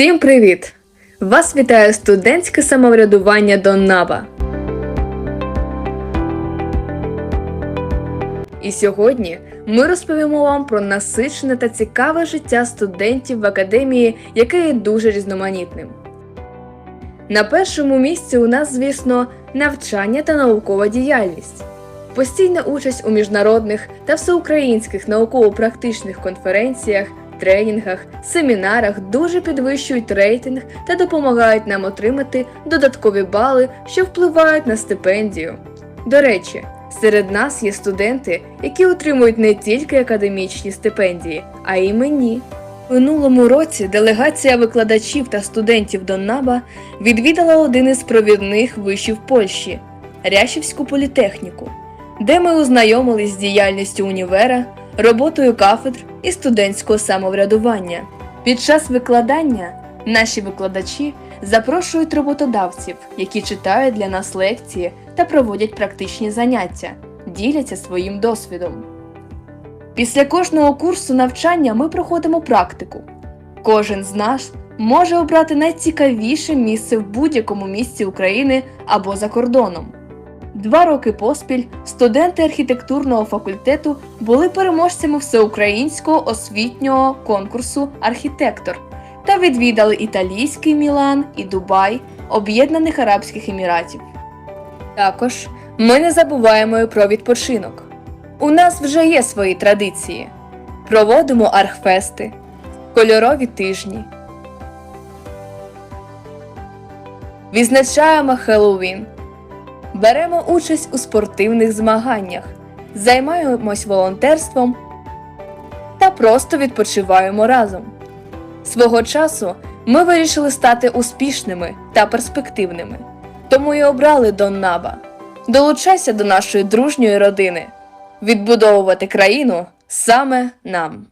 Всім привіт! Вас вітає студентське самоврядування Доннаба. І сьогодні ми розповімо вам про насичене та цікаве життя студентів в академії, яке є дуже різноманітним. На першому місці у нас, звісно, навчання та наукова діяльність. Постійна участь у міжнародних та всеукраїнських науково-практичних конференціях, тренінгах, семінарах дуже підвищують рейтинг та допомагають нам отримати додаткові бали, що впливають на стипендію. До речі, серед нас є студенти, які отримують не тільки академічні стипендії, а й іменні. Минулому році делегація викладачів та студентів Доннаба відвідала один із провідних вишів Польщі Рящівську політехніку, де ми ознайомились з діяльністю універа, роботою кафедр і студентського самоврядування. Під час викладання наші викладачі запрошують роботодавців, які читають для нас лекції та проводять практичні заняття, діляться своїм досвідом. Після кожного курсу навчання ми проходимо практику. Кожен з нас може обрати найцікавіше місце в будь-якому місці України або за кордоном. Два роки поспіль студенти архітектурного факультету були переможцями всеукраїнського освітнього конкурсу Архітектор та відвідали італійський Мілан і Дубай Об'єднаних Арабських Еміратів. Також ми не забуваємо і про відпочинок. У нас вже є свої традиції. Проводимо архфести, кольорові тижні. Відзначаємо Хеллоуін. Беремо участь у спортивних змаганнях, займаємось волонтерством та просто відпочиваємо разом. Свого часу ми вирішили стати успішними та перспективними, тому і обрали Доннаба. Долучайся до нашої дружньої родини, відбудовувати країну саме нам.